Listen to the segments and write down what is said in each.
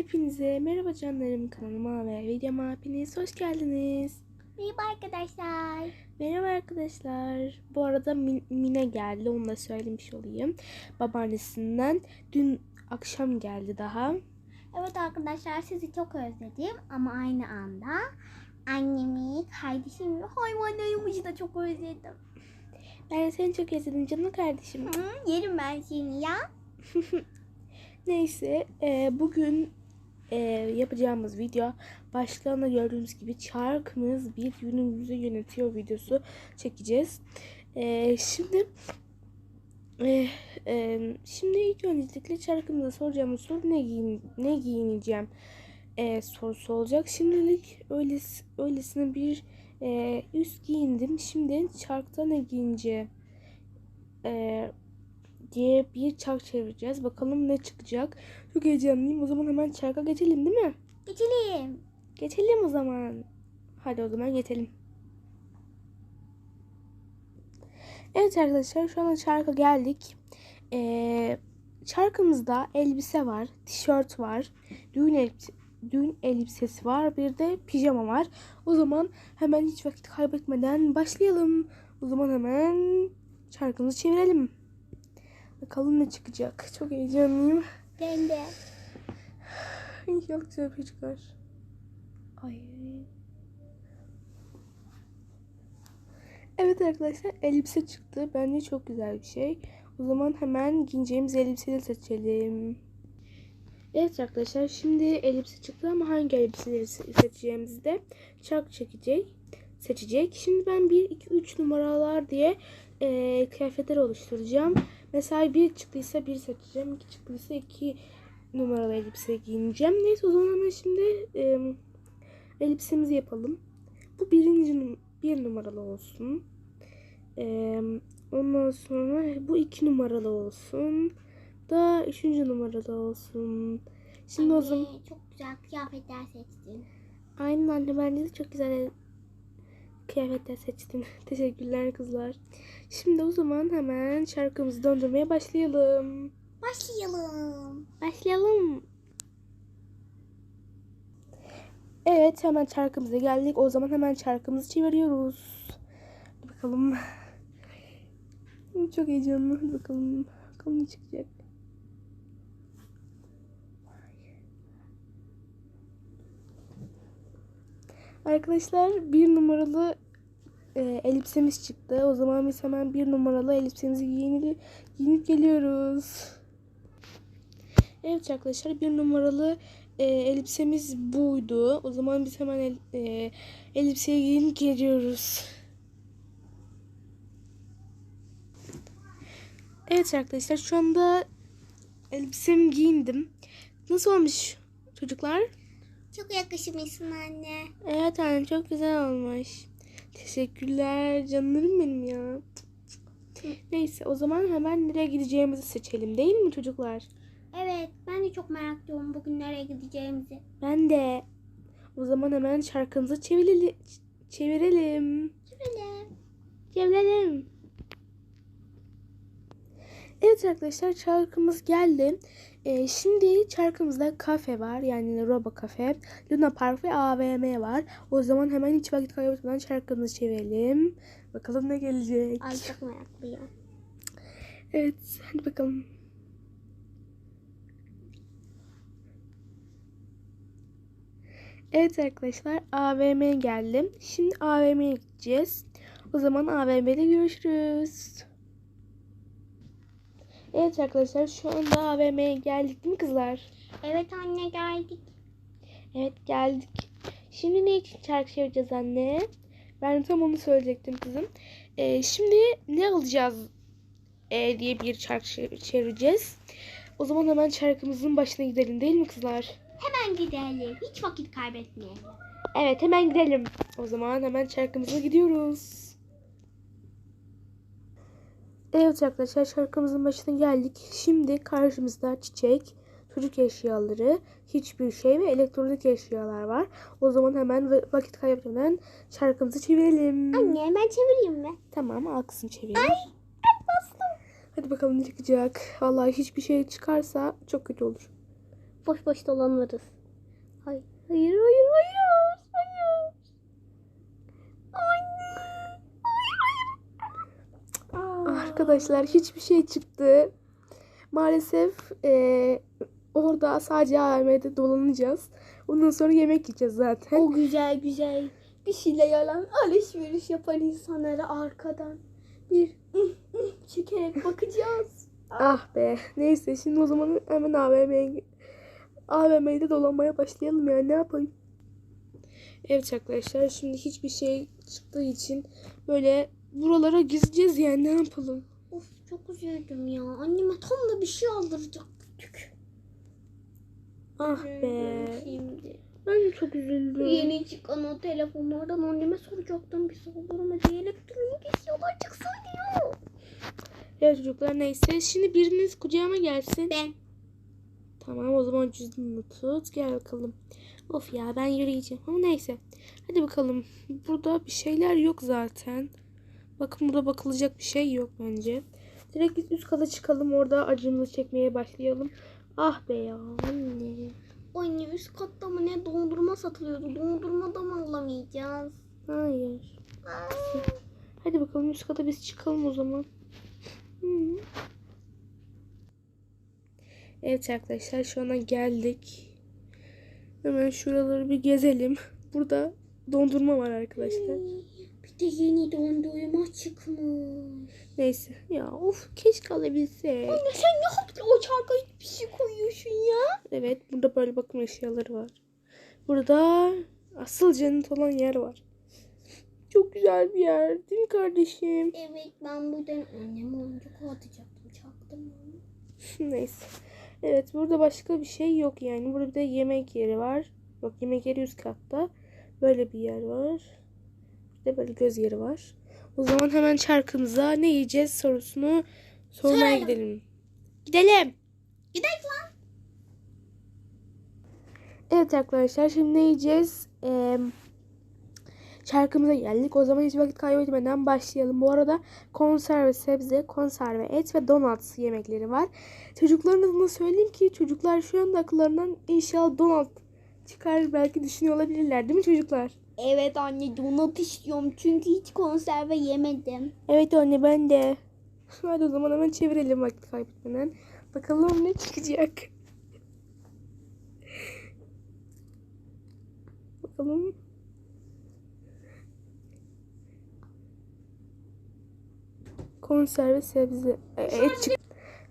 Hepinize merhaba canlarım kanalıma ve videoma hepiniz hoş geldiniz. Merhaba arkadaşlar. Merhaba arkadaşlar. Bu arada Min- Mine geldi onu da söylemiş olayım. Babaannesinden dün akşam geldi daha. Evet arkadaşlar sizi çok özledim ama aynı anda annemi, kardeşimi, hayvanlarımızı da çok özledim. Ben seni çok özledim canım kardeşim. Hı, yerim ben seni ya. Neyse e, bugün e, yapacağımız video başlığında gördüğünüz gibi çarkımız bir günümüzü yönetiyor videosu çekeceğiz. E, şimdi e, e, şimdi ilk öncelikle çarkımıza soracağımız soru ne giyin ne giyineceğim e, sorusu olacak. Şimdilik öylesi, öylesine bir e, üst giyindim. Şimdi çarkta ne giyince e, diye bir çark çevireceğiz. Bakalım ne çıkacak. Çok heyecanlıyım. O zaman hemen çarka geçelim değil mi? Geçelim. Geçelim o zaman. Hadi o zaman geçelim. Evet arkadaşlar şu anda çarka geldik. Ee, çarkımızda elbise var, tişört var, düğün, elbise, düğün elbisesi var, bir de pijama var. O zaman hemen hiç vakit kaybetmeden başlayalım. O zaman hemen çarkımızı çevirelim. Bakalım ne çıkacak. Çok heyecanlıyım. Ben de. İnşallah güzel bir şey çıkar. Ay. Evet arkadaşlar elbise çıktı. Bence çok güzel bir şey. O zaman hemen giyeceğimiz elbiseleri seçelim. Evet arkadaşlar şimdi elbise çıktı ama hangi elbiseleri se- seçeceğimizi de çark çekecek. Seçecek. Şimdi ben 1, 2, 3 numaralar diye e, kıyafetler oluşturacağım. Mesela bir çıktıysa bir seçeceğim. iki çıktıysa iki numaralı elbise giyineceğim. Neyse o zaman şimdi e, elbisemizi yapalım. Bu birinci bir numaralı olsun. E, ondan sonra bu iki numaralı olsun. Da üçüncü numaralı olsun. Şimdi o zaman çok güzel kıyafetler seçtin. aynen anne bence de çok güzel kıyafetler seçtin. Teşekkürler kızlar. Şimdi o zaman hemen şarkımızı döndürmeye başlayalım. Başlayalım. Başlayalım. Evet hemen çarkımıza geldik. O zaman hemen çarkımızı çeviriyoruz. Hadi bakalım. Çok heyecanlı. Hadi bakalım. Bakalım ne çıkacak. Arkadaşlar bir numaralı e, elbisemiz çıktı. O zaman biz hemen bir numaralı elbisemizi giyinip, giyinip geliyoruz. Evet arkadaşlar bir numaralı e, elbisemiz buydu. O zaman biz hemen el, e, elbiseyi giyinip geliyoruz. Evet arkadaşlar şu anda elbisemi giyindim. Nasıl olmuş çocuklar? Çok yakışmışsın anne. Evet anne çok güzel olmuş. Teşekkürler canlarım benim ya. Neyse o zaman hemen nereye gideceğimizi seçelim değil mi çocuklar? Evet ben de çok meraklıyım bugün nereye gideceğimizi. Ben de. O zaman hemen şarkımızı çevirelim. Çevirelim. Çevirelim. Evet arkadaşlar şarkımız geldi. Ee, şimdi şarkımızda kafe var. Yani Roba Kafe, Luna Park ve AVM var. O zaman hemen hiç vakit kaybetmeden şarkımızı çevirelim. Bakalım ne gelecek. Ay çok meraklıyım. Evet hadi bakalım. Evet arkadaşlar AVM'ye geldim. Şimdi AVM'ye gideceğiz. O zaman AVM'de görüşürüz. Evet arkadaşlar şu anda AVM'ye geldik değil mi kızlar? Evet anne geldik. Evet geldik. Şimdi ne için şarkı çevireceğiz anne? Ben tam onu söyleyecektim kızım. Ee, şimdi ne alacağız ee, diye bir şarkı çe- çevireceğiz. O zaman hemen şarkımızın başına gidelim değil mi kızlar? Hemen gidelim. Hiç vakit kaybetmeyelim. Evet hemen gidelim. O zaman hemen şarkımıza gidiyoruz. Evet arkadaşlar şarkımızın başına geldik. Şimdi karşımızda çiçek, çocuk eşyaları, hiçbir şey ve elektronik eşyalar var. O zaman hemen va- vakit kaybetmeden şarkımızı çevirelim. Anne ben çevireyim mi? Tamam al kızım çevirelim. Hadi bakalım ne çıkacak. Vallahi hiçbir şey çıkarsa çok kötü olur. boş boş dolanırız. Hayır, hayır, hayır, hayır. Anne. Hayır, hayır. Arkadaşlar hiçbir şey çıktı. Maalesef eee, orada sadece AVM'de dolanacağız. Ondan sonra yemek yiyeceğiz zaten. O güzel güzel bir şeyle yalan alışveriş yapan insanlara arkadan bir çekerek bakacağız. Ah be. Neyse şimdi o zaman hemen AVM'ye AVM'de dolanmaya başlayalım yani ne yapayım. Evet arkadaşlar şimdi hiçbir şey çıktığı için böyle buralara gizleyeceğiz yani ne yapalım. Çok üzüldüm ya. Anneme tam da bir şey aldıracaktık. Ah be. Şimdi. Ben de çok üzüldüm. Yeni çıkan o telefonlardan anneme soracaktım bir şey olur mu diye elektronik eşyalar çıksaydı ya. Evet çocuklar neyse şimdi biriniz kucağıma gelsin. Ben. Tamam o zaman cüzdanını tut. Gel bakalım. Of ya ben yürüyeceğim ama neyse. Hadi bakalım. Burada bir şeyler yok zaten. Bakın burada bakılacak bir şey yok bence. Direkt biz üst kata çıkalım. Orada acımızı çekmeye başlayalım. Ah be ya anne. Anne üst katta mı ne dondurma satılıyordu. Dondurma da mı alamayacağız? Hayır. Hadi bakalım üst kata biz çıkalım o zaman. Hı. Evet arkadaşlar şu ana geldik. Hemen şuraları bir gezelim. Burada dondurma var arkadaşlar. Bir de yeni dondurma çıkmış. Neyse ya of keşke alabilsek. Anne sen ne yaptın? O çarkaya bir şey koyuyorsun ya. Evet burada böyle bakım eşyaları var. Burada asıl cennet olan yer var. Çok güzel bir yer değil mi kardeşim? Evet ben buradan anneme oyuncak atacaktım. Çaktım onu. Neyse. Evet burada başka bir şey yok yani. Burada bir de yemek yeri var. Yok yemek yeri üst katta. Böyle bir yer var. De böyle göz yeri var. O zaman hemen çarkımıza ne yiyeceğiz sorusunu sormaya Soralım. gidelim. Gidelim. Gidelim lan. Evet arkadaşlar şimdi ne yiyeceğiz? Ee, çarkımıza geldik. O zaman hiç vakit kaybetmeden başlayalım. Bu arada konserve sebze, konserve et ve donat yemekleri var. Çocukların adına söyleyeyim ki çocuklar şu anda akıllarından inşallah donat çıkar belki düşünüyor olabilirler değil mi çocuklar? Evet anne donat istiyorum çünkü hiç konserve yemedim. Evet anne ben de. Hadi o zaman hemen çevirelim vakit kaybetmeden. Bakalım ne çıkacak. Bakalım. Konserve sebze e, et çıktı.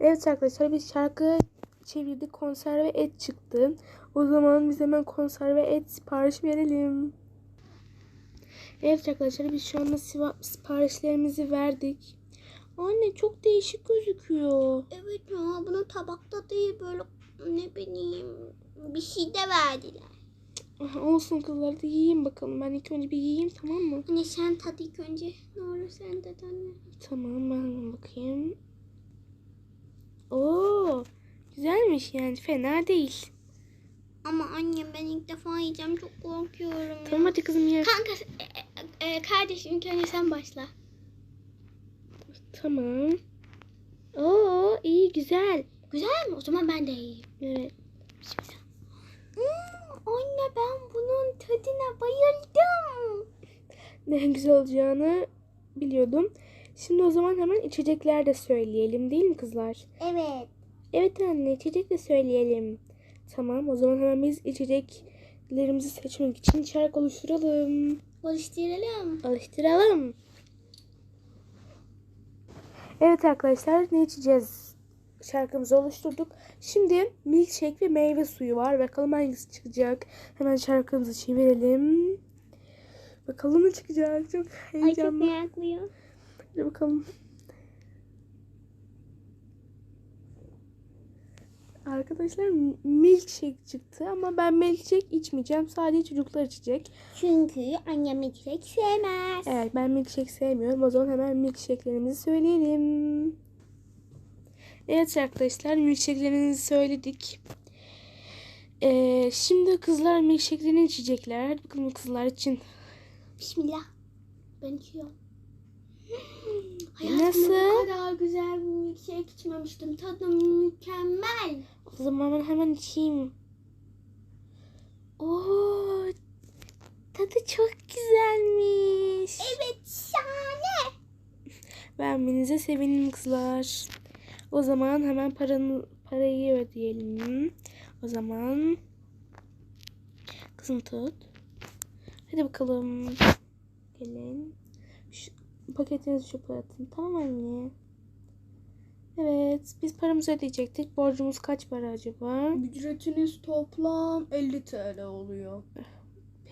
Evet arkadaşlar biz şarkı çevirdik. Konserve et çıktı. O zaman biz hemen konserve et sipariş verelim. Evet arkadaşlar biz şu anda siparişlerimizi verdik. Anne çok değişik gözüküyor. Evet ya bunu tabakta değil böyle ne bileyim bir şey de verdiler. Aha, olsun kızlar da yiyeyim bakalım. Ben ilk önce bir yiyeyim tamam mı? Anne sen tadı ilk önce. Ne olur sen de anne. Tamam ben bakayım. Oo, güzelmiş yani fena değil. Ama annem ben ilk defa yiyeceğim çok korkuyorum ya. Tamam hadi kızım ye. Kanka e, e, kardeşim ilk önce sen başla. Tamam. Oo iyi güzel. Güzel mi? O zaman ben de yiyeyim. Evet. Bismillah. Hmm, anne ben bunun tadına bayıldım. Ne güzel olacağını biliyordum. Şimdi o zaman hemen içecekler de söyleyelim değil mi kızlar? Evet. Evet anne içecek de söyleyelim. Tamam o zaman hemen biz içeceklerimizi seçmek için çark oluşturalım. Oluşturalım. Alıştıralım. Evet arkadaşlar ne içeceğiz? Şarkımızı oluşturduk. Şimdi milkshake ve meyve suyu var. Bakalım hangisi çıkacak. Hemen şarkımızı çevirelim. Bakalım ne çıkacak. Çok Ay çok heyecanlı. meraklıyım. Hadi bakalım. Arkadaşlar milkshake çıktı ama ben milkshake içmeyeceğim. Sadece çocuklar içecek. Çünkü annem içecek sevmez. Evet ben milkshake sevmiyorum. O zaman hemen milkshake'lerimizi söyleyelim. Evet arkadaşlar milkshake'lerimizi söyledik. Ee, şimdi kızlar milkshake'lerini içecekler. Bakalım kızlar için. Bismillah. Ben içiyorum. Nasıl? bu kadar güzel bir milkshake içmemiştim. Tadı mükemmel. O zaman ben hemen içeyim. Oo, tadı çok güzelmiş. Evet şahane. Vermenize sevindim kızlar. O zaman hemen paranı, parayı ödeyelim. O zaman kızım tut. Hadi bakalım. Gelin. Paketinizi çöpe atın. Tamam anne. Evet. Biz paramızı ödeyecektik. Borcumuz kaç para acaba? Ücretiniz toplam 50 TL oluyor.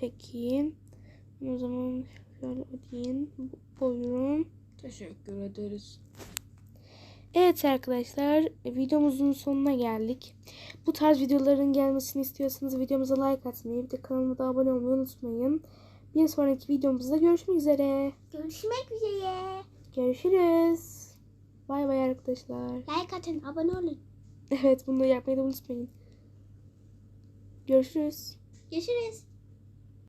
Peki. O zaman şöyle ödeyin. Buyurun. Teşekkür ederiz. Evet arkadaşlar videomuzun sonuna geldik. Bu tarz videoların gelmesini istiyorsanız videomuza like atmayı bir de kanalıma da abone olmayı unutmayın. Bir sonraki videomuzda görüşmek üzere. Görüşmek üzere. Görüşürüz. Bay bay arkadaşlar. Like atın, abone olun. Evet bunu yapmayı da unutmayın. Görüşürüz. Görüşürüz.